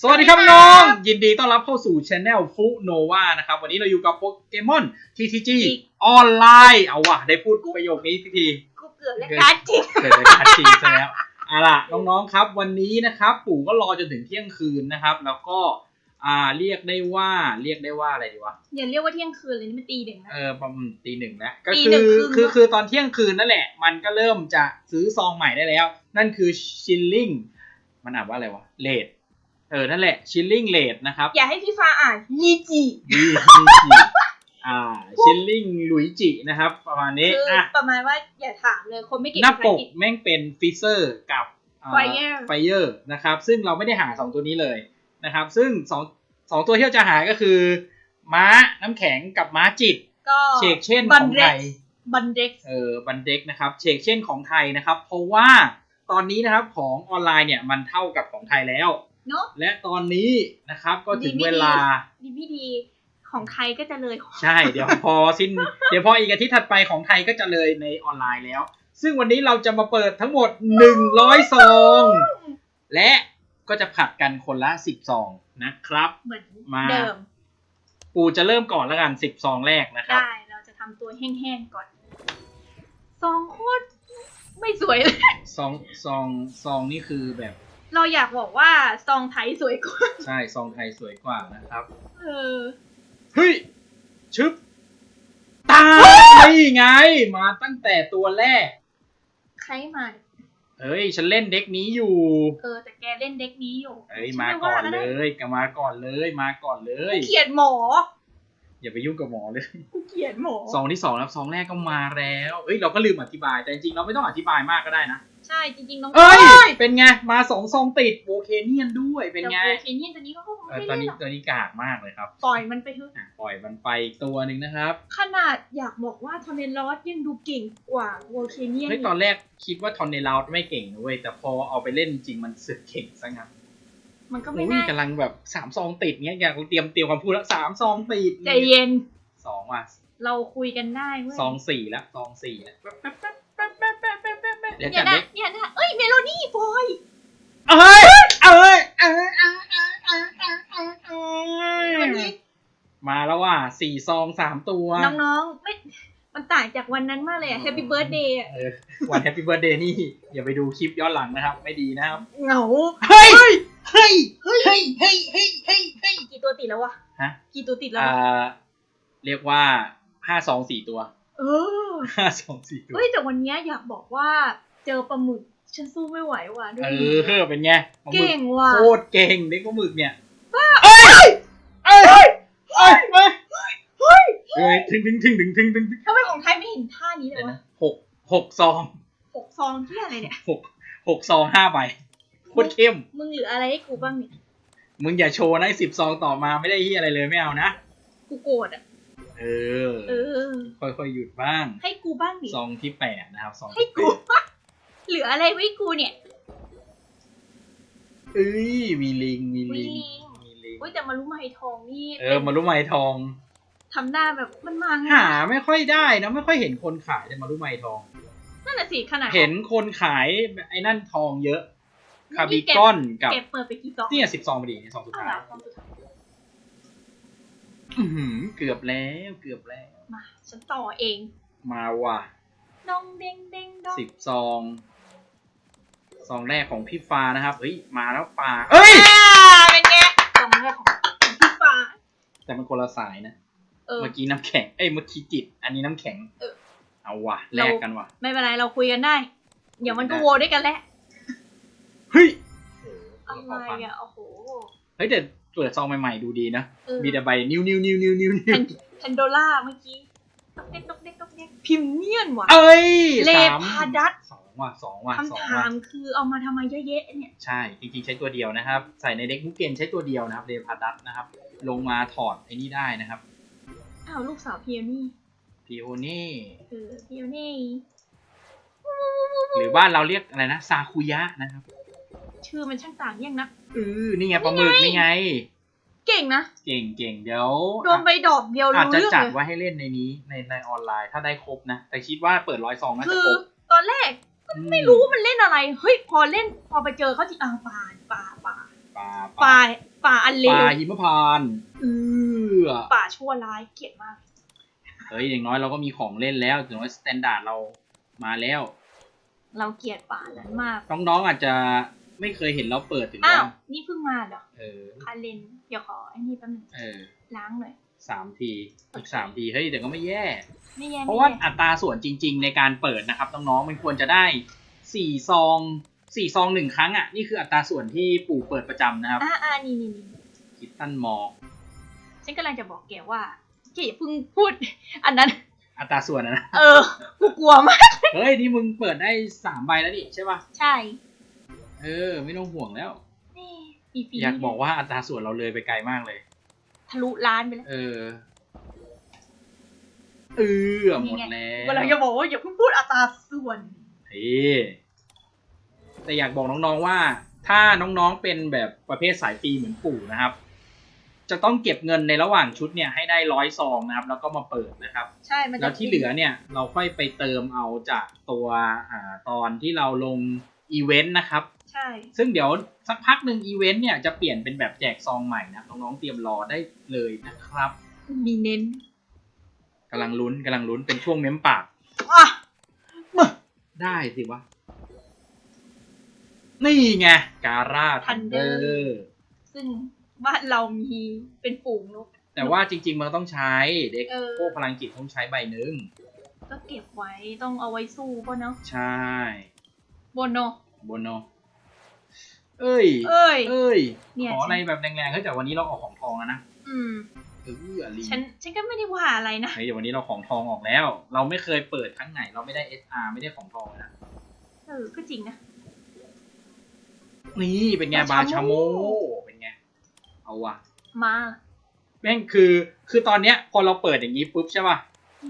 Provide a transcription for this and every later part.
สวัสดีครับน้อง ยินดีต้อนรับเข้าสู่ช anel ฟุโนวานะครับ วันนี้เราอยู่กับโปเกมอน TCG ออนไลน์เอาว่ะ ได้พูดประโยคนี้สักทีกูเกือบแล้วการจริงเกิดการจริงซะแล้วเอาล่ะน้องๆครับ วันนี้นะครับ ปู่ก็รอจนถึงเที่ยงคืนนะครับ แล้วก็อ่าเรียกได้ว่าเรียกได้ว่าอะไรดีวะอย่าเรียกว่าเที่ยงคืนเลยนี่มันตีหนึ่งนะเออประมาณตีหนึ่งแล้วก็ตีคืหนึ่องครึ่งคือวะคือตอนเที่ยงคืนนั่นแหละ มันก็เริ่มจะซื้อซองใหม่ได้แล้ว นั่นคือชิลลิงมันอ่านว่าอะไรวะเลด เออ นั่นแหละชิลลิงเลดนะครับ อย่าให้พี่ฟ้าอ่านยีจีดีดีจีอ่าชิลลิงหลุยจินะครับ ประมาณนี้คืออะประมาณว่าอย่าถามเลยคนไม่เก่งหน้าภาษาปอักงกฤษ แม่งเป็นฟิเซอร์กับ Fire ไฟเออร์นะครับ ซึ่งเราไม่ได้หาสองตัวนี้เลยนะครับ ซึ่งสองสองตัวที่เราจะหาก็คือ ม้าน้ำแข็งกับม้าจิต ก็เชกเช่นบัขนองเด็ไทกยบันเด็ก เออบันเด็กนะครับเชกเช่นของไทยนะครับ เพราะว่าตอนนี้นะครับของออนไลน์เนี่ยมันเท่ากับของไทยแล้ว เนาะและตอนนี้นะครับก็ถึงดีไม่เวลาดีพี่ดีของไทยก็จะเลยใช่เดี๋ยวพอสิ้น เดี๋ยวพออีกอาทิตย์ถัดไปของไทยก็จะเลยในออนไลน์แล้ว ซึ่งวันนี้เราจะมาเปิดทั้งหมด100ซองและก็จะผัดกันคนละ10ซองนะครับเหมือนมาเดิมปูจะเริ่มก่อนแล้วกัน10ซองแรกนะครับได้เราจะทำตัวแห้งๆก่อนซองโคตรไม่สวยเลยซองซองซองนี่คือแบบ เราอยากบอกว่าซองไทยสวยกว่า ใช่ซองไทยสวยกว่านะครับ เออ เฮ้ย ชึบ ตายไง มาตั้งแต่ตัวแรก ใครมา เฮ้ย ฉันเล่นเด็กนี้อยู่ เออ แต่แกเล่นเด็กนี้อยู่ เฮ้ยฉัมาไก่อนว่เลได้ยก็มาก่อนเลย มาก่อนเลยกูเกลียดหมอ อย่าไปยุ่งกับหมอเลยกูเกลียดหมอซองที่สองแล้วซองแรกก็มาแล้วเอ้ยเราก็ลืมอธิบายแต่จริงๆเราไม่ต้องอธิบายมากก็ได้นะใช่จริงๆน้องเอ้ยเป็นไงมาสองซองติดโวเคเนียนด้วยเป็นไงแต่โอเคเนี่ยตัวนี้ก็คงเออไม่ตอนเล่นนี้หรอกตัวนี้กากมากเลยครับปล่อยมันไปเถอะอะปล่อยมันไปอีกตัวหนึ่งนะครับ ขนาดอยากบอกว่าทอร์เนลอสยังดูเก่งกว่าโวลเคเนียนเฮ้ยตอนแรกคิดว่าทอนเนลาวไม่เก่งนะเว้ยแต่พอเอาไปเล่นจริงมันสึกเก่งซะงั้น มันก็ไม่อุ้ยน่ากำลังแบบสามซองติดเงี้ยอยากเตรียมเตรียมคำพูดแล้วสามซองติดใจเย็นสองว่ะเราคุยกันได้เว้ยซองสี่แล้วซองสี่แล้วเดี๋ยวเนี่จัยดนะเล็กเนี่ยนะเอ้ยเมโลดี้บอยเอ้ยเอ้ยเอ้ยเอ้ยเอ้ยเอ้ยเอ้ยเอ้ยเอ้วันยนี้มาแล้วว่ะสี่ซองสามตัว น้องๆไม่ มันต่างจากวันนั้นมากเลยอะแฮปปี้เบิร์ดเดย์เออวันแฮปปี้เบิร์ดเดย์นี่อย่าไปดูคลิปย้อนหลังนะครับ ไม่ดีนะครับ เหงาเฮ้ย เฮ้ย เฮ้ย เฮ้ย เฮ้ย เฮ้ย เฮ้ย เฮ้ย กี่ตัวติดแล้ววะ ฮะ กี่ตัวติดแล้วอ่วะาเรียกว่าห้าซองสี่ตัวเออห้าซองสี่ตัว เฮ้ยแต่วันเนี้ยอยากบอกว่าเจอปลาหมึกฉันสู้ไม่ไหวว่ะดูเอดิอเป็นไงปลาหมึเก่งว่ะโคตรเก่งเด็กปลาหมึกเนี่ยเอ้ยเอ้ยเอ้ยเอ้ยเอ้ย เอ้ยถึงถึงถึงถึงถึงถึงถึงทำไมของไทยไม่เห็นท่านี้เลเดี๋ยยววะนะหกหกซองหกซองที่อะไรเนี่ยหกหกซองห้าใบโคตรเข้ม มึงเหลืออะไรให้กูบ้างเนี่ย มึงอย่าโชว์นะสิบซองต่อมาไม่ได้ที่อะไรเลยไม่เอานะ กูโกรธอะ เออ เออ ค่อยๆหยุดบ้าง ให้กูบ้างดิซองที่แปดนะครับซองให้ที่กูแปดเหลืออะไรไว้กูเนี่ย เอ้ยมีลิงมีลิงมีลิงมีลิงอุ้ยแต่มารู้ไหมทองนี่ เออมารู้ไหมทอง ทำหน้าแบบมันมาไงหาไม่ค่อยได้นะไม่ค่อยเห็นคนขายแต่มารู้ไหมทอง นั่นแหะสิขนาดเห็นคนขายไอ้นั่นทองเยอะนี่คาบิกอนกับเก็บเปิดไปกี่ซองเนี่ยสิบซองพอดีในซองสุดเอาท้ายละซองสุดท้ายอื้อหือเกือบแล้วเกือบแล้ว มาฉันต่อเอง มาว่ะดองเด้งเด้งดองสิบซองซองแรกของพี่ฟ้านะครับเฮ้ยมาแล้วปลาเอ้ยอ่าเป็นไงซองแรกของของพี่ฟ้าแต่มันคนละสายนะ เออ เมื่อกี้น้ำแข็ง เอ้ย เมื่อกี้จิต อันนี้น้ำแข็ง เออ เอาว่ะ แลเรากกันว่ะ ไม่เป็นไรเราคุยกันได้ เดี๋ยวมันก็ได้โวด้วยกันแหละ เฮ้ย อะไรอะ โอ้โห เฮ้ยแต่เปิดซองใหม่ๆดูดีนะ เออมีแต่ใบนิ้วนิ้วนิ้วนิ้วนิ้วแพนแพนโดล่าเมื่อกี้ตกเด็กตกเด็กตกเด็กพิมเนียนว่ะ เอ้ยเลสามพาดัส สองว่ะสองว่ะสองคำว่ะถามคือเอามาทำไมเยอะแยะเนี่ย ใช่ จริงๆใช้ตัวเดียวนะครับ ใส่ในเด็กมุกเกนใช้ตัวเดียวนะครับเดพาดัสนะครับ ลงมาถอดไอ้นี่ได้นะครับ อ้าวลูกสาวพีโอนี่พีโอนี่ เออพีโอนี่ หรือบ้านเราเรียกอะไรนะซาคุยะนะครับ ชื่อมันช่างต่างยังนะ เออ นี่ไงปลาหมึกนี่ไง เก่งนะ เก่งเก่งเดี๋ยว โดนไปดอกเดียวอาจรู้จะเรื่องจัดเลยไว้ให้เล่นในนี้ในในออนไลน์ถ้าได้ครบนะ แต่คิดว่าเปิดร้อยซองน่าคืจะอครบตอนแรกไม่รู้ว่ามันเล่นอะไร เฮ้ย พอเล่นพอไปเจอเขาที่อ้าวปลาปลาปลาปลาปลาป่า อันเลป่าวหิมพานต์เออป่าชั่วร้ายเกลียดมาก เฮ้ยอย่างน้อยเราก็มีของเล่นแล้วอย่างน้อยสแตนดาร์ดเรามาแล้ว เราเกลียดป่านั้นมากน้องๆอาจจะไม่เคยเห็นเราเปิดถึงอ้าว่าวนี่เพิ่งมาเหรอเออ คาเลนเดี๋ยวขอไอ้นี่แป๊บนึงเออล้างหน่อย สามที อีกสามที เฮ้ยแต่ก็ไม่แย่ ไม่แย่เพราะว่าไม่แย่อัตราส่วนจริง ๆ ในการเปิดนะครับน้องๆมันควรจะได้สี่ซอง สี่ซองหนึ่งครั้งอะ นี่คืออัตราส่วนที่ปู่เปิดประจำนะครับ อ่าอ่านี่นี่นี่คิตตันมอฉันกำลังจะบอกแกว่าแกอย่าเพิ่งพูด อันนั้น อัตราส่วนนะนะ เออ กูกลัวมาก เฮ้ย นี่มึงเปิดได้สามใบแล้วดิใช่ป่ะ ใช่เออ ไม่ต้องห่วงแล้ว นี่มีฟีอยากบอกว่าอัตราส่วนเราเลยไปไกลมากเลย ทะลุล้านไปแล้ว เออ เออหมดแล้วกำลังจะบอกว่าอย่าเพิ่งพูดอัตราส่วน เฮ้ย แต่อยากบอกน้องๆว่า ถ้าน้องๆเป็นแบบประเภทสายฟรีเหมือนปู่นะครับ จะต้องเก็บเงินในระหว่างชุดเนี่ยให้ได้ร้อยซองนะครับ แล้วก็มาเปิดนะครับ ใช่มันจะแล้วที่เหลือเนี่ยเราค่อยไปเติมเอาจากตัวอ่าตอนที่เราลงอีเวนต์นะครับ ใช่ ซึ่งเดี๋ยวสักพักหนึ่งอีเวนต์เนี่ยจะเปลี่ยนเป็นแบบแจกซองใหม่นะน้องๆเตรียมรอได้เลยนะครับมีเน้นกำลังลุ้นกำลังลุ้นเป็นช่วงเม้มปาก อะ ได้สิวะ นี่ไงการ่าทันเดอร์ซึ่งบ้านเรามีเป็นฝูงนก แต่ว่าจริง ๆ มันต้องใช้เด็กเออ พวกพลังจิตต้องใช้ใบหนึ่งก็เก็บไว้ต้องเอาไว้สู้ก็เนาะใช่บนโนบนโนเอ้ย เอ้ย เอ้ย เนี่ยขออะไรแบบแรงๆเฮ้ยแต่วันนี้เราออกของทองแล้วนะอืม เออลิงฉันฉันก็ไม่ได้ว่าอะไรนะ เฮ้ยเดี๋ยววันนี้เราของทองออกแล้ว เราไม่เคยเปิดครั้งไหน เราไม่ได้ SR ไม่ได้ของทองเลยนะ เออ ก็จริงนะ นี่เป็นไงบาบาชาชาโมโมเป็นไงเอาว่ะ มาแม่งคือคือตอนเนี้ยพอเราเปิดอย่างนี้ปุ๊บใช่ป่ะ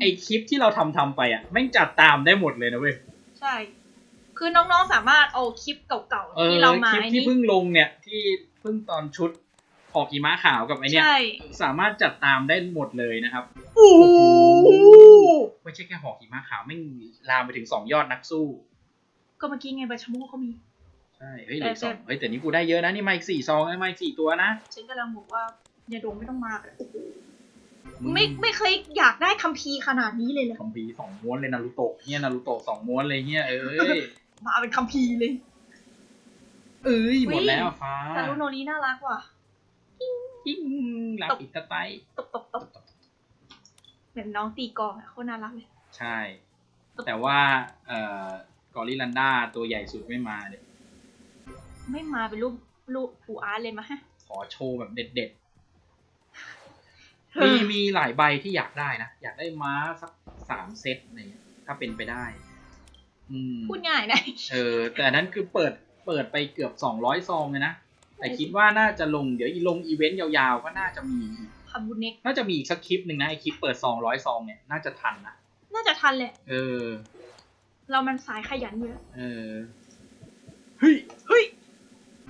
ไอคลิปที่เราทำทำไปอะแม่งจัดตามได้หมดเลยนะเว้ยใช่ คือน้องๆสามารถเอาคลิปเก่าเอๆอที่เรามาคลิปไอ้ที่นี่เพิ่งลงเนี่ยที่เพิ่งตอนชุดหอกหิมะขาวกับไอเนี่ยใช่สามารถจัดตามได้หมดเลยนะครับโอ้โหไม่ใช่แค่หอกหิมะขาวแม่งลามไปถึงสองยอดนักสู้ ก็เมื่อกี้ไงบาชาโมก็มี ใช่เฮ้ยเหลืออกสองแต่เฮ้ยแต่นี่กูได้เยอะนะนี่มาอีกสี่ซองนะมาอีกสี่ตัวนะฉันกำลังบอกว่าอย่าดงไม่ต้องมากันโอ้โหมึงไม่ไม่เคยอยากได้คัมภีร์ขนาดนี้เลยเลยคอมพีร์สองม้วนเลยนารูโตะเนี่ยนารูโตะสองม้วนเลยเนี่ยเอ้ยมาเป็นคัมภีร์เลย เอ้ยหมดแล้วฟ้าซารุโนริน่ารักว่ะจิ้งหลับอิตาไตตบตบตบเหมือนน้องตีกลองอะโคตรน่ารักเลย ใช่ แต่ว่าเอ่อกอริลันดาตัวใหญ่สุดไม่มาเดี๋ยว ไม่มาเป็นรูปรูปผูอาร์ตเลยมะฮะ ขอโชว์แบบเด็ดๆ มีมีหลายใบที่อยากได้นะ อยากได้ม้าสักสามเซตอะไรเงี้ยถ้าเป็นไปได้ อืมพูดง่ายนะเออแต่อันนั้นคือเปิดเปิดไปเกือบสองร้อยซองเลยนะ แต่คิดว่าน่าจะลงเดี๋ยวอีลงอีเวนต์ยาวๆ ก็น่าจะมีอีกคาบูเน็กน่าจะมีอีกสักคลิปหนึ่งนะไอคลิปเปิดสองร้อยซองเนี่ยน่าจะทันนะน่าจะทันแหละ เออ เรามันสายขยันอยู่แล้วเออเฮ้ยเฮ้ย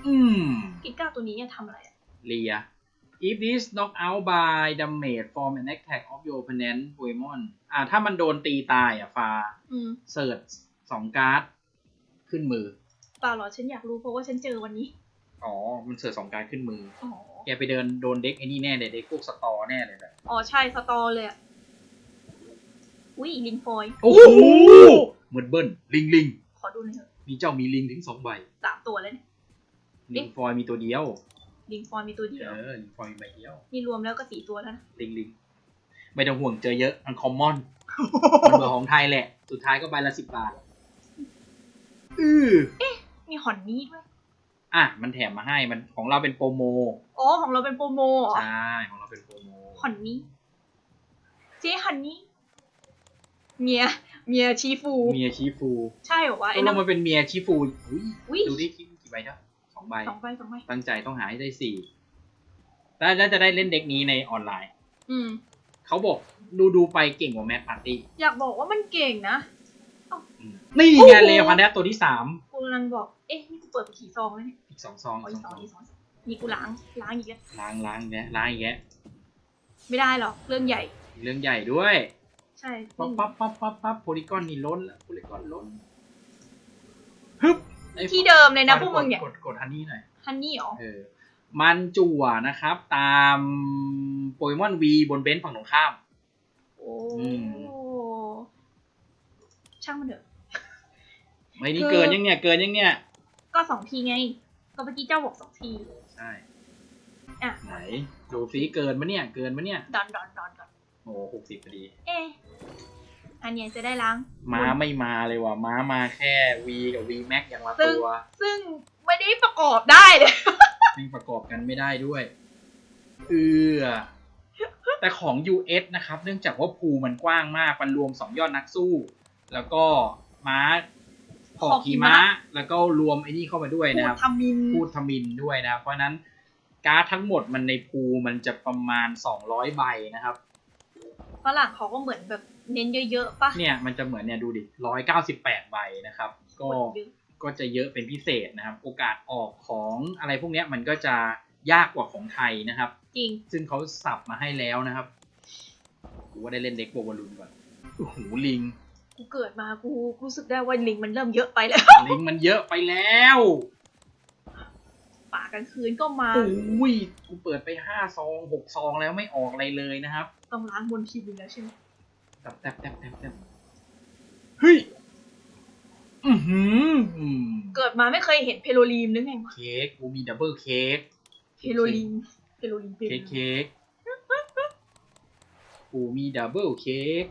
อืมกิก้าตัวนี้จะทำอะไรอะเลีย if this knock out by damage from an attack of your opponent Poemon อ่า ถ้ามันโดนตีตายอะฟาอืมเสิร์ชสองการ์ด ขึ้นมือ เปล่าหรอฉันอยากรู้เพราะว่าฉันเจอวันนี้ อ๋อ มันเสิร์ชสองการ์ดขึ้นมือ อ๋อ แกไปเดินโดนเด็กไอ้นี่แน่เลยเด็กพวกสตอแน่เลยแบบอ๋อใช่สตอเลยอะอุ้ยลิงฟอยโอ้โหเหมือนเบิ้ลลิงลิงขอดูหน่อยเถอะมีเจ้ามีลิงถึงสองใบสามตัวแล้วเนี่ย ลิงฟอยมีตัวเดียว ลิงฟอยมีตัวเดียว เออ ลิงฟอยมีใบเดียว นี่รวมแล้วก็สี่ตัวแล้วนะ ลิงลิงไม่ต้องห่วงเจอเยอะมันคอมมอนมันเหมือนของไทยแหละ สุดท้ายก็ใบละสิบบาท อือมีหอนนี่ด้วย อะ มันแถมมาให้ มันของเราเป็นโปรโมอ๋อของเราเป็นโปรโมเหรอใช่ ของเราเป็นโปรโมหอนนี่เจ๊หันนี่เมีย เมียชีฟู เมียชีฟู ใช่เหรอวะตไอ้กลนั่งนมันเป็นเมียชีฟูอุ้ยอุ้ยดูดิกี่กี่ใบเท่าส องใบสองใบสองใบตั้งใจต้องหาให้ได้สี่แล้วแล้วจะได้เล่นเด็กนี้ในออนไลน์ อืมเขาบอกดูดูไปเก่งกว่าแมทปาร์ตี้อยากบอกว่ามันเก่งนะนี่โอ้ไงโหเลพันแดตัวที่สามกูกำลังบอก เอ๊ะนี่กูเปิดไปกี่ซองแล้วเนี่ยอีกสองซองอ๋ออีอีกกสสอองงซอีอกงสองนี่กูล้างล้างอีกแล้วล้างล้างอีกแล้วล้างอีกแล้วไม่ได้หรอกเรื่องใหญ่ เรื่องใหญ่ด้วย ใช่ปั๊บปั๊บปั๊บปั๊บปั๊บโพลีกอนนี่ล้นแล้วโพลีกอนล้นฮึบไอ้ ที่เดิมเลยนะพวกมึงเนี่ย กดกดอันนี้หน่อย ฮันนี่เหรอ เออ มันจั่วนะครับ ตามโปเกมอนวีบนเบนซ์ฝั่งตรงข้าม โอ้อืม ช่างมันเถอะ ไม่นี่คือเกินยังเนี่ย เกินยังเนี่ย ก็สองทีไง ก็เมื่อกี้เจ้าบอกสองที ใช่ อะ ไหน ดูฟีเกินมะเนี่ย เกินมะเนี่ย ดอนดอนดอนดอนโอ้หกสิบพอดี เอ๊ะ อันเนี้ยจะได้ล้าง ม้าไม่มาเลยว่ะ ม้ามาแค่วีกับวีแม็กอย่างละซึ่งตัวซึ่งไม่ได้ประกอบได้เลยนี่ประกอบกันไม่ได้ด้วย เออ แต่ของ US นะครับ เนื่องจากว่าภูมันกว้างมากมันรวมสองยอดนักสู้ แล้วก็ม้าหอกขี่ม้า แล้วก็รวมไอ้นี่เข้ามาด้วยพูนะดครับทำมินพูดทมินด้วยนะ เพราะฉะนั้นการ์ดทั้งหมดมันในภูมันจะประมาณ200ใบนะครับฝรั่งเขาก็เหมือนแบบ เน้นเยอะๆป่ะเนี่ยมันจะเหมือนเนี่ยดูดิ198ใบนะครับ ก็เยอะก็จะเยอะเป็นพิเศษนะครับ โอกาสออกของอะไรพวกเนี้ยมันก็จะยากกว่าของไทยนะครับ จริง ซึ่งเขาสับมาให้แล้วนะครับกูว่าได้เล่นเด็กโบวารุนก่อนโอ้โหลิง กูเกิดมากูรู้สึกได้ว่าลิงมันเริ่มเยอะไปแล้ว ลิงมันเยอะไปแล้วป่ากลางคืนก็มาโอ้ยกูเปิดไปห้าซองหกซองแล้วไม่ออกอะไรเลยนะครับ ต้องล้างบนทีนึงแล้วใช่ไหมแตบแตบแตบแตบแตบเฮ้ย อือหืออืมเกิดมาไม่เคยเห็นเพโลลีมนึกไงวะเค้กกูมีดับเบิลเค้ก เพโลลีม เพโลลีมเป็นเค้กเค้กกูมีดับเบิลเค้ก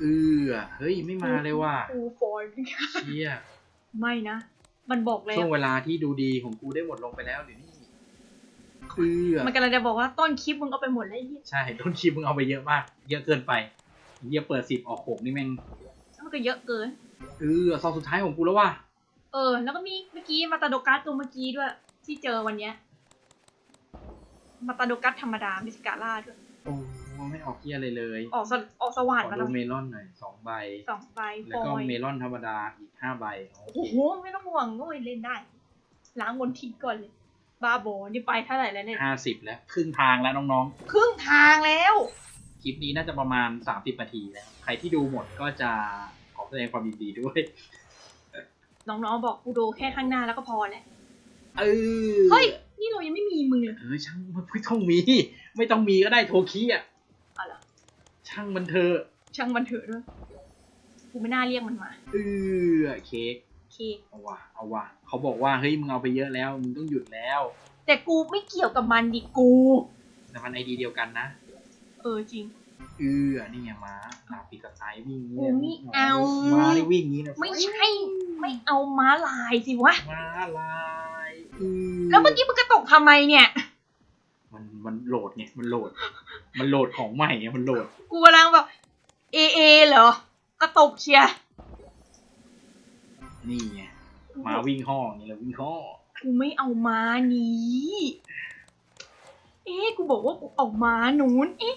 เออ เฮ้ย ไม่มาเลยว่ะฟูฟอยล์เชี่ยไม่นะ มันบอกแล้วช่วงเวลาที่ดูดีของกูได้หมดลงไปแล้วเดี๋ยวนี้ เออมันกำลังจะบอกว่าต้นคลิปมึงเอาไปหมดแล้วไอ้เหี้ยใช่ต้นคลิปมึงเอาไปเยอะมาก เยอะเกินไปเยี่ยเปิดสิบออกหกนี่แม่งมันก็เยอะเกิน เออซองสุดท้ายของกูแล้วว่ะเออ แล้วก็มีเมื่อกี้มาตาโดกัสตัวเมื่อกี้ด้วย ที่เจอวันเนี้ยมาตาโดกัสธรรมดามิสกาล่าด้วยโอ้ไม่ออกเกี้ยอะไรเลยออกสออกสว่านขอมาดูแล้วเมลอนหน่อยสองใบ สองใบฟแล้วอก็ยเมลอนธรรมดาอีกห้าใบโอโอ้เคโหไม่ต้องห่วงโอ้ยเล่นได้ ล้างบนทิ้งก่อนเลย บ้าโบนี่ไปเท่าไหร่แล้วเนี่ยห้าสิบแล้ว ครึ่งทางแล้วน้องครึ่งทางแล้ว ๆ คลิปนี้น่าจะประมาณสามสิบนาทีแล้ว ใครที่ดูหมดก็จะขอแสดงความยินดีด้วย น้องๆบอกกูดูแค่ข้างหน้าแล้วก็พอแหละ เออเฮ้ย นี่เรายังไม่มีมึงเลย เออช่างมันไม่ต้องมี ไม่ต้องมีก็ได้โทคีอะอ๋อเหรอ ช่างมันเถอะช่างมันเถอะด้วยกูไม่น่าเรียกมันมา เออเค้กโอ เค เอาว่ะเอาว่ะเขาบอกว่าเฮ้ยมึงเอาไปเยอะแล้วมึงต้องหยุดแล้ว แต่กูไม่เกี่ยวกับมันดิกู แต่มันไอดีเดียวกันนะเออจริง เออนี่ไงม้าลาปีกไซวิ่งโอ้ไม่เอา ม้าได้วิ่งอย่างนี้นะไม่ใช่ไม่เอาม้าลายสิวะ ม้าลายเออแล้วเมื่อกี้มึงกระตกทำไมเนี่ย มันมันโหลดไงมันโหลด มันโหลดของใหม่ไงมันโหลด กูกำลังแบบเอเอเหรอกระตกเชียร์ นี่ไงม้าวิ่งห้องนี่แหละวิ่งห้อกูไม่เอาม้านี้ เอ๊ะกูบอกว่ากูเอาม้านู้น เอ๊ะ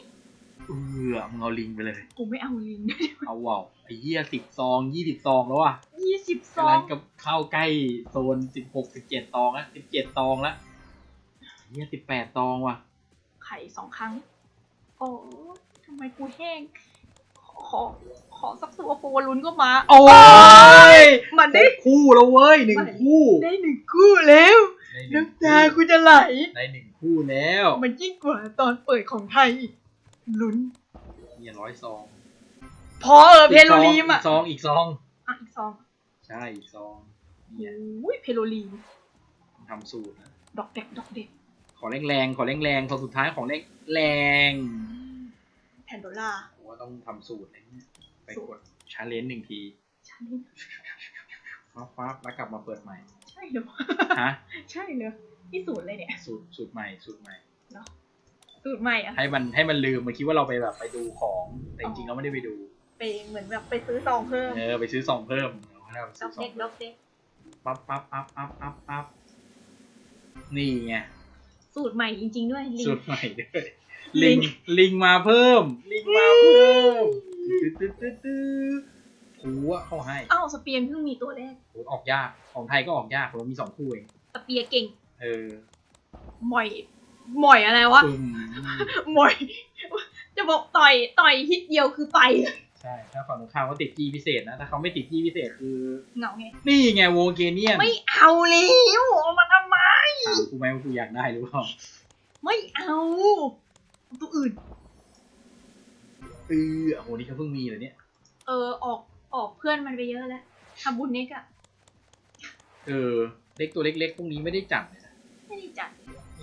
เออมึงเอาลิงไปเลย กูไม่เอาลิงเอาว่าวไอ้เหี้ยสิบซองยี่สิบซองแล้วอะยี่สิบสอกำลังงกับเข้าใกล้โซนสิบหกสิบเจ็ดตองแล้วสิบเจ็ดตองแล้วเหี้ยสิบแปดตองว่ะ ไข่สองครั้ง โอ้ทำไมกูแห้งขอ ขอสักตัวโปรลุนก็มา โอ้ยมันได้คู่แล้วเว้ยหนึ่งคู่ ได้หนึ่งคู่แล้วได้หนึ่งน้ำตากูจะไหลได้หนึ่งคู่แล้ว มันยิ่งกว่าตอนเปิดของไทยอีกลุ้นเหี้ยร้อยซองพอเออเพโลลีมอะกซองอีกซองอะอีกซอง ใช่อีกซองเนี่ยโอ้ยเพโลลีมทำสูตรนะดอกเด็กดอกเด็กขอแรงๆขอแรงๆซองสุดท้ายของแรงแรงแพนโดล่าผมว่าต้องทำสูตรอะไรเนี่ย ไปสูตรกดชาเลนจ์หนึ่งทีใช่ฟ้าฟ้าบแล้วกลับมาเปิดใหม่ ใช่เหรอฮะใช่เหรอที่สูตรเลยเนี่ยสูตรสูตรใหม่สูตรใหม่สูตรใหม่อะให้มันให้มันลืมมันคิดว่าเราไปแบบไปดูของแต่จริงๆเราไม่ได้ไปดูไปเหมือนแบบไปซื้อซองเพิ่มเออไปซื้อซองเพิ่มเราไปดซื้ออกซอเด็งกดอกเด็กปั๊บปั๊บปั๊บปั๊บปั๊บปั๊บนี่ไงสูตรใหม่จริง ๆ ด้วยลิงสูตรใหม่ด้วยลิลิงงลิงมาเพิ่ม ลิงมาเพิ่ม ตึ๊ดตึ๊ดตึ๊ดตึ๊ดผัวเข้าให้อ้าวสเปียร์เพิ่งมีตัวแรกโหออกยาก ของไทยก็ออกยากเรามีสองคู่เอง สเปียร์เก่งเออหม่อยหม่อยอะไรวะอืมหม่อย จะบอกต่อยต่อยฮิตเดียวคือไปใช่ ถ้าฝั่งตรงข้ามเขาติดจี้พิเศษนะ ถ้าเขาไม่ติดจี้พิเศษคือ เหงาไง นี่ไงโวเกเนียนไม่เอาแล้วเอามาทำไมถามกูไหมว่ากูอยากได้หรือเปล่า ไม่เอาเอาตัวอื่น เออโอ้โหนี่เขาเพิ่งมีเหรอเนี่ย เออออกออกเพื่อนมันไปเยอะแล้วทำบุญเน็กอะเออเล็กตัวเล็กๆพวกนี้ไม่ได้จับเลยนะไม่ได้จัด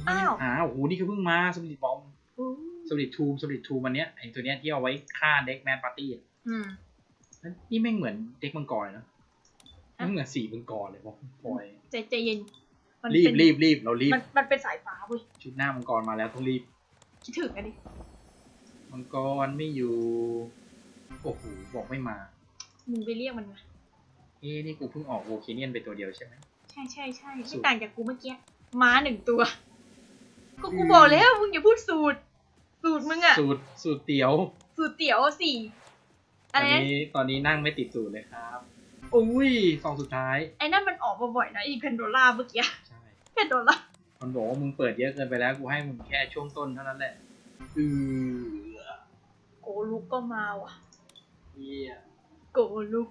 อ้าว อ้าวโอ้โหนี่เขาเพิ่งมาสมิธบอมอู้สมิธทูมสมิธทูมมันเนี้ยไอตัวเนี้ยที่เอาไว้ฆ่าเด็กแมนปาร์ตี้อะอืมนี่แม่งเหมือนเด็กมังกรเลยเนอะอะมันเหมือนสีมังกรเลยบอกพลอยใจใจเย็นมันรีบเป็นรีบรีบเรารีบมันมันเป็นสายฟ้าเว้ยชุดหน้ามังกรมาแล้วต้องรีบคิดถึงกันดิ มังกรไม่อยู่ โอ้โห บอกไม่มา มึงไปเรียกมันมา เอ้นี่กูเพิ่งออกโวเคเนียนไปตัวเดียวใช่ไหม ใช่ใช่ใช่สูไม่ตร ต่างจากกูเมื่อกี้ม้าหนึ่งตัว ก็กูบอกแล้วมึงอย่าพูดสูตร สูตรมึงอะสูตรสูตรเตี๋ยว สูตรเตี๋ยวสี่ตอะอนไรนะนี้ตอนนี้นั่งไม่ติดสูตรเลยครับอุ้ยซองสุดท้าย ไอ้นั่นมันออกมาบ่อยนะอีเพนโดล่าเมื่อกี้ใช่เพนโดล่ามันบอกว่ามึงเปิดเยอะเกินไปแล้ว กูให้มึงแค่ช่วงต้นเท่านั้นแหละ อือโก ลุกก็มาว่ะ เฮียโกลุก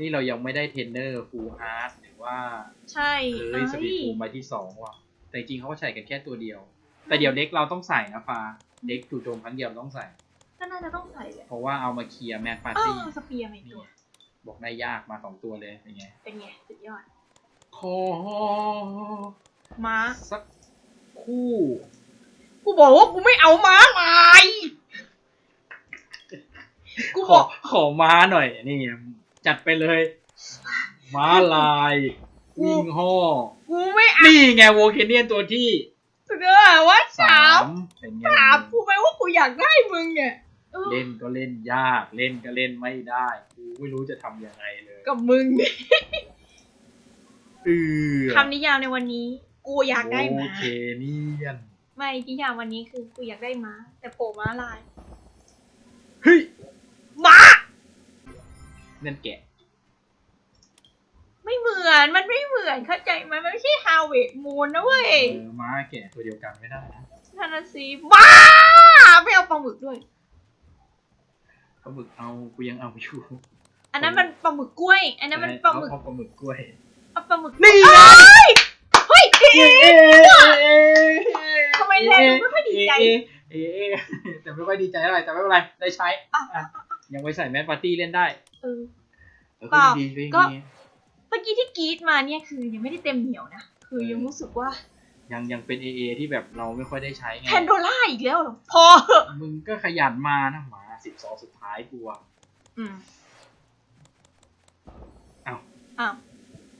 นี่เรายังไม่ได้เทรนเนอร์ฟูลอาร์ตหรือว่าใช่เอ้ยสปีดฟูลใบที่สองว่ะ แต่จริงๆเขาก็ใส่กันแค่ตัวเดียว แต่เดี๋ยวเด็กเราต้องใส่นะฟ้าเด็กจู่โจมครั้งเดียวต้องใส่ ก็น่าจะต้องใส่แหละเพราะว่าเอามาเคลียร์แมนปาร์อ้าตี้วสเปียร์ไม่นี่ตัวไงบอกได้ยากมาสองตัวเลยเป็นไงเป็นไงสุดยอด ขอ ม้าสักคู่ กูบอกว่ากูไม่เอาม้าลายกูขบออก ขอม้าหน่อยนี่จัดไปเลย ม้าลายวิ่งห่อกูไม่เอานี่ไงโวเคเนียนตัวที่สุดยอดว่าสามเป็นไงถามกูไหมว่ากูอยากได้มึงเนี่ยเออเล่นก็เล่นยากเล่นก็เล่นไม่ได้กูไม่รู้จะทำยังไงเลยกับมึงเนี่ยเออคำนิยามในวันนี้ กูอยากได้โวม้าเคเนียน ไม่นิยามวันนี้คือกูอยากได้ม้า แต่โผล่ม้าลาย เฮ้ยม้านั่นแกะไม่เหมือนมันไม่เหมือนเข้าใจไหมมันไม่ใช่ฮาวเวดมูนนะเว้ยเออม้าแกะตัวเดียวกันไม่ได้นะนั่นนะสิม้าไม่เอาปลาหมึกด้วย ปลาหมึกเอากูยังเอาอยู่อันนั้นมันปลาหมึกกล้วย อันนั้นมันปลาหมึกเอปลาหมึกกล้วยเอาปลาหมึกนี่เอ้ยเฮ้ยเอ๊ะ ทำไมแรงไม่ค่อยดีใจเอ๊ะเอ๊ะเอ๊ะแต่ไม่ค่อยดีใจเท่าไหร่แต่ไม่เป็นไร ได้ใช้อะอะยังไว้ใส่แมสปาร์ตี้เล่นได้ เออเออเปล่าดีดีก็ดีเมื่อกี้ที่กรีดมาเนี่ยคือยังไม่ได้เต็มเหนียวนะ คือยังรู้สึกว่า ยังยังเป็นเอเอที่แบบเราไม่ค่อยได้ใช้ไงแพนโดล่าอีกแล้วเหรอ พอเหอะมึงก็ขยันมานะหมาสิบสองสุดท้ายกูอะอืมอ้าวอ้าว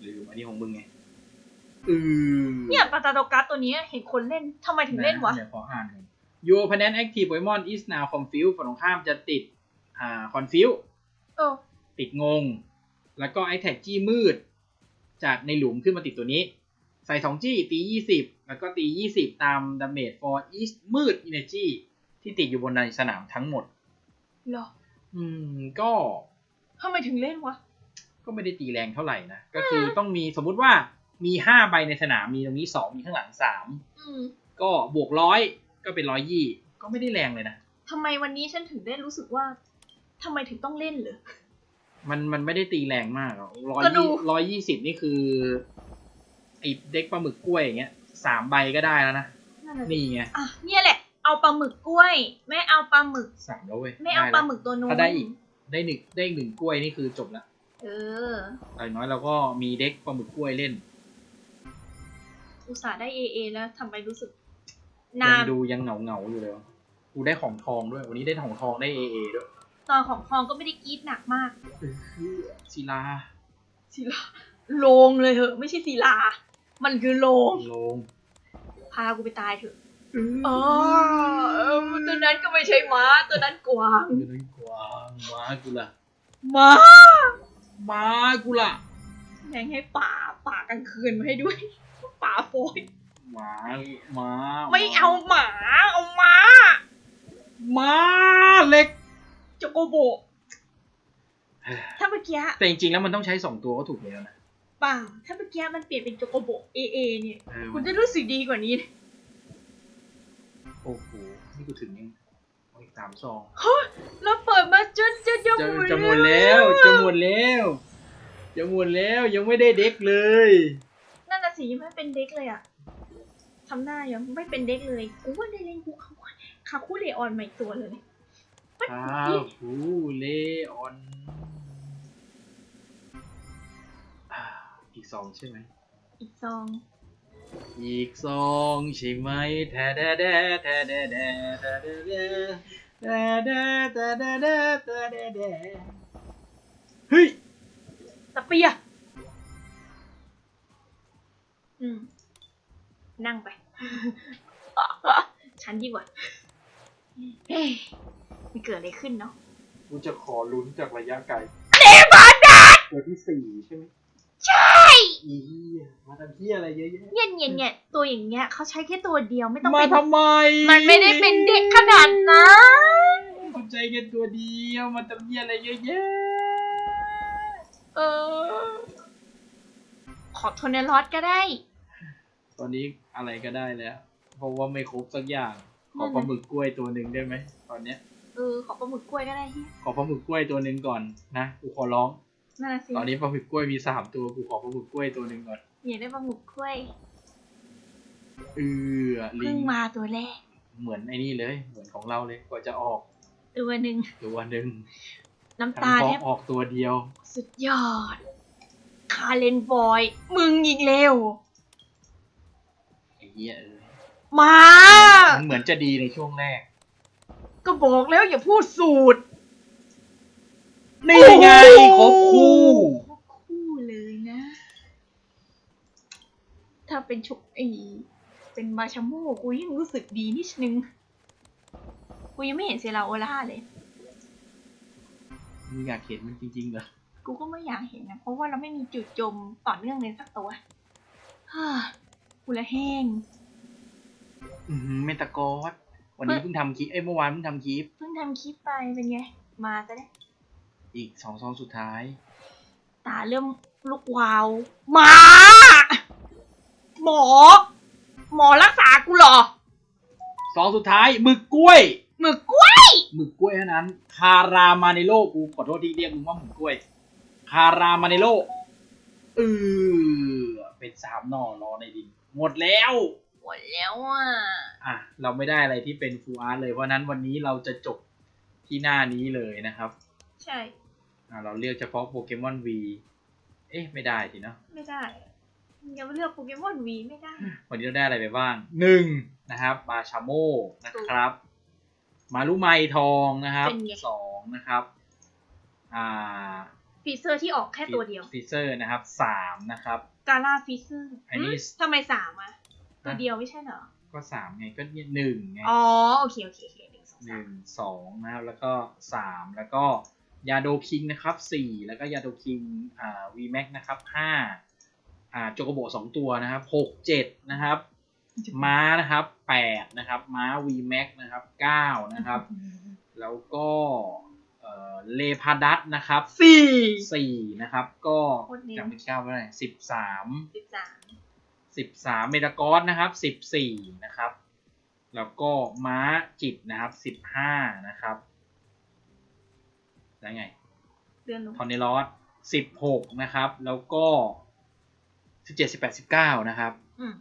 ลืมอันนี้ของมึงไงเออเนี่ยปาตาโดกัสตัวเนี้ยเห็นคนเล่นทำไมถึงเล่นวะ เดี๋ยวขออ่านก่อน Your opponent active Pokemon is now confused ฝั่งตรงข้ามจะติด อ่า confuse เออ ติดงง แล้วก็ attack จี้มืด จากในหลุมขึ้นมาติดตัวนี้ ใส่2จี้ตี20แล้วก็ตี20ตาม damage for each มืด energy ที่ติดอยู่บนในสนามทั้งหมด เหรอ อืม ก็ทำไมถึงเล่นวะ ก็ไม่ได้ตีแรงเท่าไหร่นะ ก็คือต้องมีสมมุติว่า มีห้าใบในสนามมีตรงนี้สองมีข้างหลังสามอืมก็บวกร้อยก็เป็นร้อยยี่ก็ไม่ได้แรงเลยนะทำไมวันนี้ฉันถึงได้รู้สึกว่าทำไมถึงต้องเล่นเหรอมันมันไม่ได้ตีแรงมากร้อยก็ดูยี่ร้อยยี่สิบนี่คือไอเด็กปลาหมึกกล้วยอย่างเงี้ยสามใบก็ได้แล้วนะนั่นน่ะสินี่ไงอะเนี่ยแหละ เอาปลาหมึกกล้วย ไม่เอาปลาหมึกสามแล้วเว้ยไม่เอาด้ปลาแล้วหมึกตัวนู้นถ้าได้อีกได้หนึ่งได้อีกหนึ่งกล้วยนี่คือจบละเอออย่างน้อยเราก็มีเด็กปลาหมึกกล้วยเล่น อุตส่าห์ได้เอเอแล้วทำไมรู้สึกยันางนดูยังเหงาเหงาๆอยู่เลยวะกูได้ของทองด้วย วันนี้ได้ของทองได้เอเอด้วยตอนของทองก็ไม่ได้กรีดหนักมากเออศิลาศิลาโลงเลยเหอะ ไม่ใช่ศิลา มันคือโลง ลงพากูไปตายเถอะอ๋อเออตัวนั้นก็ไม่ใช่ม้า ตัวนั้นกวางไม่ต้องกวางม้ากูละม้าม้ากูละแม่งให้ป่าป่ากลางคืนมาให้ด้วย ป่าโฟยม้าม้าไม่เอาหมาเอาม้าม้าเล็กโจโกโบถ้าเมื่อกี้แต่จริงๆแล้วมันต้องใช้สองตัวก็ถูกแล้วนะเปล่าถ้าเมื่อกี้มันเปลี่ยนเป็นโจโกโบเอเอเนี่ย เออคุณจะรู้สึกดีกว่านี้นะโอ้โหนี่กูถึงยังเอาอีกสามซองแล้วเปิดมาจนจะจะจะหมดจะหมดแล้วจะหมดแล้วจะหมดแล้วยังไม่ได้เด็กเลยนั่น สิยังไม่เป็นเด็กเลยอะทำหน้ายังไม่เป็นเด็กเลย กูว่าได้เล่นกูเขาคาคู่เลออนใหม่ตัวเลยข้าวฟูเลออนอ่าอีกสองใช่ไหม อีกซอง อีกสองใช่ไหมแทะแดะแดะแทะแดะแดะแทะแดะแดะแทะแดะแทะแดะแดะแทะแดะแดะเฮ้ยตะเปีย อืม นั่งไป ฉันดีกว่า เฮ้ยมันเกิดอะไรขึ้นเนาะกูจะขอลุ้นจากระยะไกลเลบานดาตัวที่สี่ใช่ไหมใช่อีเหี้ยมาทำเหี้ยอะไรเยอะแยะเนี่ยเนี่ยเนี่ยตัวอย่างเงี้ยเขาใช้แค่ตัวเดียวไม่ต้องมาเป็นทำไมมันไม่ได้เป็นเด็กขนาดนั้นสนใจกันตัวเดียวมาทำเหี้ยอะไรเยอะแยะเออ ขอโทนเนลอสก็ได้ ตอนนี้อะไรก็ได้แล้ว เพราะว่าไม่ครบสักอย่าง ขอนั่นน่ะปลาหมึกกล้วยตัวหนึ่งได้ไหมตอนเนี้ย เออขอปลาหมึกกล้วยก็ได้เฮียขอปลาหมึกกล้วยตัวหนึ่งก่อนนะกูขอร้องนั่นนะสิตอนนี้ปลาหมึกกล้วยมีสามตัวกูขอปลาหมึกกล้วยตัวหนึ่งก่อนอยากได้ปลาหมึกกล้วยเออลิเพิ่งงมาตัวแรกเหมือนไอ้นี่เลย เหมือนของเราเลยกว่าจะออกตัวหนึ่งตัวหนึ่งน้ำทั้ตางเพแทราะบออกตัวเดียว สุดยอด คาเลนบอย มึงอีกเร็ว ไอ้เหี้ยเออมา มันเหมือนจะดีในช่วงแรก ก็บอกแล้วอย่าพูดสูตร นี่ไงครบคู่ครบคู่เลยนะ ถ้าเป็นชุกไอเป็นมาชาโมกูยังรู้สึกดีนิดนึง กูยังไม่เห็นเซราโอล่าเลย มึงอยากเห็นมันจริงๆเหรอ กูก็ไม่อยากเห็นนะ เพราะว่าเราไม่มีจุดจมต่อเนื่องเลยสักตัวฮ่า กูละแห้ง อือหือเมตาโกอสวันนี้เพิ่งทำคลิปเอ้ยเมื่อวานเพิ่งทำคลิป เพิ่งทำคลิปไปเป็นไง มาจะได้อีกสองซองสุดท้าย ตาเริ่มลุกวาวมาหมอ หมอรักษากูเหรอซองสุดท้ายหมึกกล้วย หมึกกล้วยหมึกกล้วยเท่านั้น คารามาเนโลกูขอโทษที่เรียกมึงว่าหมึกกล้วย คารามาเนโลเออเป็นสามหน่อรอในดิน หมดแล้ว หมดแล้วอะ อะ เราไม่ได้อะไรที่เป็นฟูอาร์ตเลย เพราะฉะนั้นวันนี้เราจะจบที่หน้านี้เลยนะครับ ใช่ อะเราเลือกเฉพาะโปเกมอนวีเอ๊ะ ไม่ได้สิเนาะไม่ได้ยังเลือกโปเกมอนวีไม่ได้ วันนี้เราได้อะไรไปบ้างหนึ่งนะครับมาชาโมนะครับ มารุไมทองนะครับเป็นไง สองนะครับ อ่า ฟีเซอร์ที่ออกแค่ตัวเดียว ฟีเซอร์นะครับสามนะครับ กาล่าฟีเซอร์อันนี้ ทำไมสามอะตัวเดียวไม่ใช่เหรอ ก็สามไงก็เนี่ยหนึ่งไงอ๋อโอเคโอเคโอเคหนึ่งสองหสามนึ่งสองนะครับแล้วก็สามแล้วก็ยาโดคิงนะครับสี่แล้วก็ยาโดคิงอ่าวีแม็กนะครับห้าอ่าโจโกโบสองตัวนะครับหกเจ็ดนะครับ ม้านะครับแปดนะครับ ม้า V Max นะครับเก้านะครับ แล้วก็เอ่อเลพาดัสนะครับสี่สี่นะครับ ก็โคตรเน้นจำไม่เก้าไม่ได้สิบสามสิบสามสิบสามเมตากอสนะครับสิบสี่นะครับ แล้วก็ม้าจิตนะครับสิบห้านะครับแล้วไงเดือนลงทอนเนลอสสิบหกนะครับ แล้วก็สิบเจ็ดสิบแปดสิบเก้านะครับอืม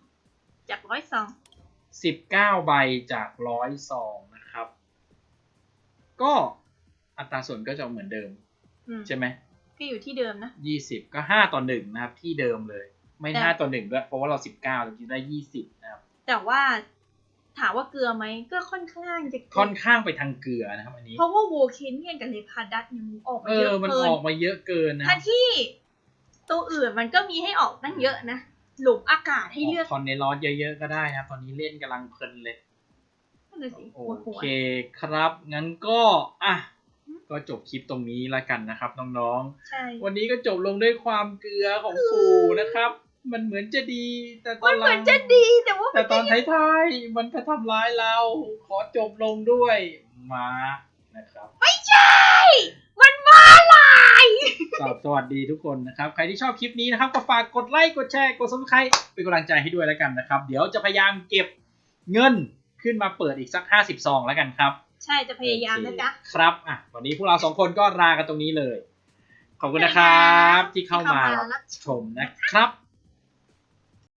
จากร้อยสองสิบเก้าใบจากร้อยซองนะครับ ก็ อัตราส่วนก็จะเหมือนเดิมอืมใช่ไหมก็อยู่ที่เดิมนะยี่สิบก็ห้าต่อหนึ่งนะครับ ที่เดิมเลย ไม่แต่ห้าต่อหนึ่งด้วยเพราะว่าเราสิบเก้าเราคิดได้ยี่สิบนะครับ แต่ว่าถามว่าเกลือไหมก็ค่อนข้างจะเกลืค่อนข้างไปทางเกลือนะครับอันนี้ เพราะว่าโวเคนเนียนกับเลพาดัสเนี่ยมันออกมาเอเยออะมันเกิอนอกมาเยอะเกินนะทั้งที่ตัวอื่นมันก็มีให้ออกตั้งเยอะนะหลุมอากาศให้เลือกทอนในร้อนเยอะๆก็ได้นะครับตอนนี้เล่นกำลังเพลินเลยนั่นนะสิโอปวดหัวเคครับ งั้นก็อะ ก็จบคลิปตรงนี้ละกันนะครับ น้องๆใช่วันนี้ก็จบลงด้วยความเกลือของปู่นะครับ มันเหมือนจะดี แต่ตอมันนหเหลัมืองนจะดีแต่ว่าแต่ตอนท้ายๆมันก็ทำร้ายเรา ขอจบลงด้วยม้านะครับ ไม่ใช่ มันมาลายสวัสสวัสดีทุกคนนะครับ ใครที่ชอบคลิปนี้นะครับก็ฝากกดไลค์กดแชร์กดซับสไครต์เป็นกำลังใจให้ด้วยแล้วกันนะครับ เดี๋ยวจะพยายามเก็บเงินขึ้นมาเปิดอีกสัก 50ซองแล้วกันครับ ใช่จะพยายามนะจ๊ะโอเคครับอะวันนี้พวกเราสองคนก็ลากันตรงนี้เลย ขอบคุณนะครับ ที่เข้ามาที่เข้ามารัรับบชมนะครับ